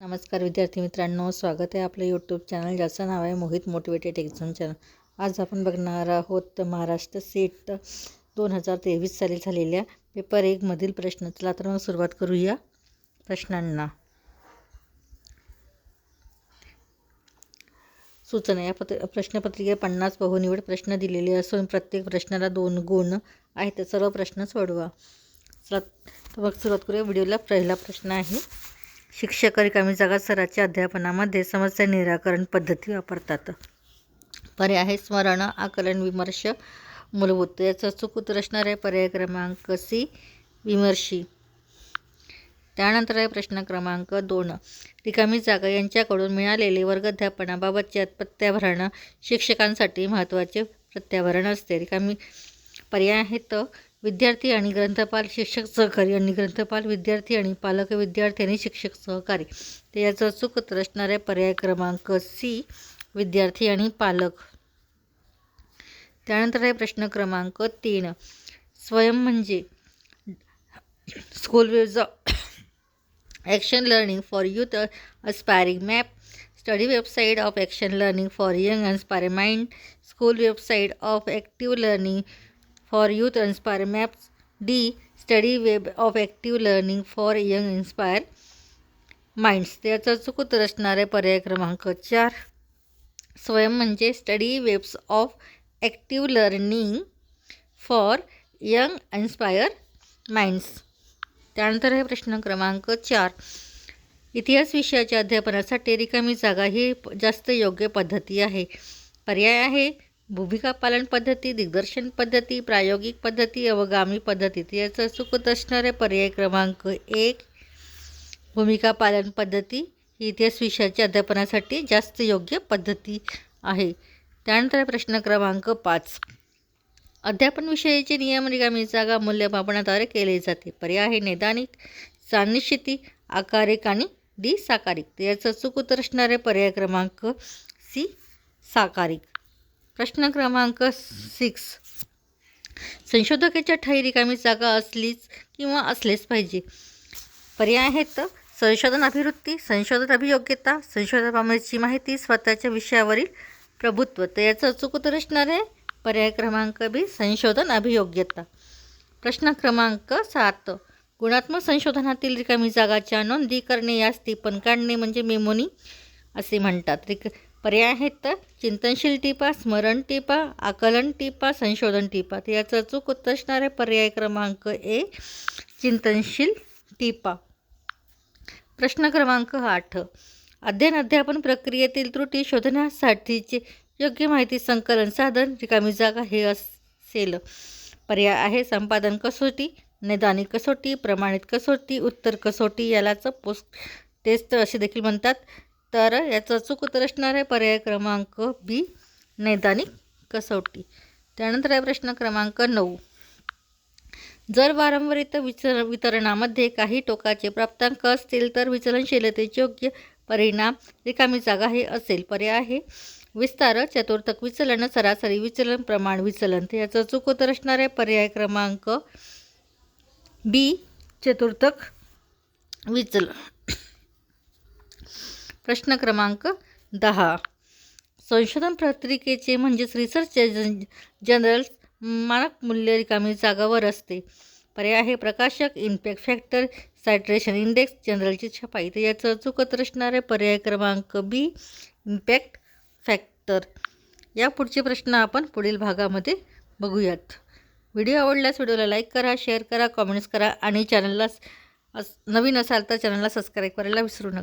नमस्कार विद्यार्थी मित्रांनो स्वागत आहे आपलं यूट्यूब चॅनल ज्याचं नाव आहे मोहित मोटिवेटेड एक्झाम चॅनल आज आपण बघणार आहोत महाराष्ट्र सेट दोन हजार तेवीस साली झालेल्या पेपर एकमधील प्रश्न. चला तर मग सुरुवात करूया प्रश्नांना. सूचना. या पत्र प्रश्नपत्रिके पन्नास बहुनिवड प्रश्न दिलेले असून प्रत्येक प्रश्नाला दोन गुण आहेत. सर्व प्रश्न सोडवा. चला तर मग सुरुवात करूया. व्हिडिओला पहिला प्रश्न आहे शिक्षक रिकामी जागा सराच्या अध्यापनामध्ये समस्या निराकरण पद्धती वापरतात. पर्याय आहे स्मरण आकलन विमर्श मूलभूत. याचा चूक उत्तर असणार आहे पर्याय क्रमांक सी विमर्शी. त्यानंतर आहे प्रश्न क्रमांक दोन. रिकामी जागा यांच्याकडून मिळालेले वर्गाध्यापनाबाबतचे प्रत्याभरण शिक्षकांसाठी महत्त्वाचे प्रत्याभरण असते. रिकामी पर्याय आहेत विद्यार्थी आणि ग्रंथपाल शिक्षक सहकारी आणि ग्रंथपाल विद्यार्थी आणि पालक विद्यार्थी आणि शिक्षक सहकारी. ते याचा चूक उत्तर पर्याय क्रमांक सी विद्यार्थी आणि पालक. त्यानंतर आहे प्रश्न क्रमांक तीन. स्वयं म्हणजे school wedge action learning for youth aspiring map study website of action learning for young inspire mind school website of active learning for youth inspire maps D study web of active learning for young inspire minds त्याचा चूक उत्तर पर्याय क्रमांक चार. स्वयं म्हणजे study webs of active learning for young inspire minds त्यानंतर आहे प्रश्न क्रमांक चार. इतिहास विषयाच्या अध्यापनासाठी रिकामी जागा ही जास्त योग्य पद्धती आहे. पर्याय आहे भूमिका पालन पद्धती दिग्दर्शन पद्धती प्रायोगिक पद्धती अवगामी पद्धती याचं चुकत असणारे पर्याय क्रमांक एक भूमिका पालन पद्धती ही इतिहास विषयाच्या अध्यापनासाठी जास्त योग्य पद्धती आहे. त्यानंतर प्रश्न क्रमांक पाच. अध्यापन विषयाचे नियम रिकामी जागा मूल्यमापनाद्वारे केले जाते. पर्याय आहे नैदानिक सानिश्चिती आकारिक आणि डी साकारिक याचं चुकूत असणारे पर्याय क्रमांक सी साकारिक. प्रश्न क्रमांक सिक्स संशोधकाच्या ठाई रिकामी जागा असलीच किंवा असलेच पाहिजे. पर्याय आहेत संशोधन अभिवृत्ती संशोधन अभियोग्यता संशोधनाची माहिती स्वतःच्या विषयावरील प्रभुत्व. तर याचं अचूक उत्तर असणार आहे. पर्याय क्रमांक बी संशोधन अभियोग्यता. प्रश्न क्रमांक सात. गुणात्मक संशोधनातील रिकामी जागाच्या नोंदी करणे यास पण काढणे म्हणजे मेमोनी असे म्हणतात. रिक पर्याय आहेत तर? चिंतनशील टिपा स्मरण टिपा आकलन टिपा संशोधन टिपा. तर याचं चूक उत्तर असणार आहे पर्याय क्रमांक ए चिंतनशील टिपा. प्रश्न क्रमांक आठ. अध्ययन अध्यापन प्रक्रियेतील त्रुटी शोधण्यासाठीचे योग्य माहिती संकलन साधन रिकामी जागा हे असेल. पर्याय आहे संपादन कसोटी नैदानिक कसोटी प्रमाणित कसोटी उत्तर कसोटी यालाच पोस्ट टेस्ट असे देखील म्हणतात. तर याचं अचूक उत्तर असणार आहे. पर्याय क्रमांक बी नैदानिक कसोटी. त्यानंतर आहे प्रश्न क्रमांक नऊ. जर वारंवारित विचर वितरणामध्ये काही टोकाचे प्राप्तांक असतील तर विचलनशीलतेचे योग्य परिणाम रिकामी जागा हे असेल. पर्याय आहे. विस्तार चतुर्थक विचलन सरासरी विचलन प्रमाण विचलन. तर याचं अचूक उत्तर असणार आहे. पर्याय क्रमांक बी चतुर्थक विचलन. प्रश्न क्रमांक दहा. संशोधन पत्रिकेचे म्हणजेच रिसर्च जनरल मानक मूल्य रिकामी जागावर असते. पर्याय आहे प्रकाशक इम्पॅक्ट फॅक्टर सायट्रेशन इंडेक्स जनरलची छपाई. तर याचं चुकत असणार आहे पर्याय क्रमांक बी इम्पॅक्ट फॅक्टर या पुढचे प्रश्न आपण पुढील भागामध्ये बघूयात. व्हिडिओ आवडल्यास व्हिडिओला लाईक करा शेअर करा कॉमेंट्स करा आणि चॅनलला नवीन असाल तर चॅनलला सबस्क्राईब करायला विसरू नका.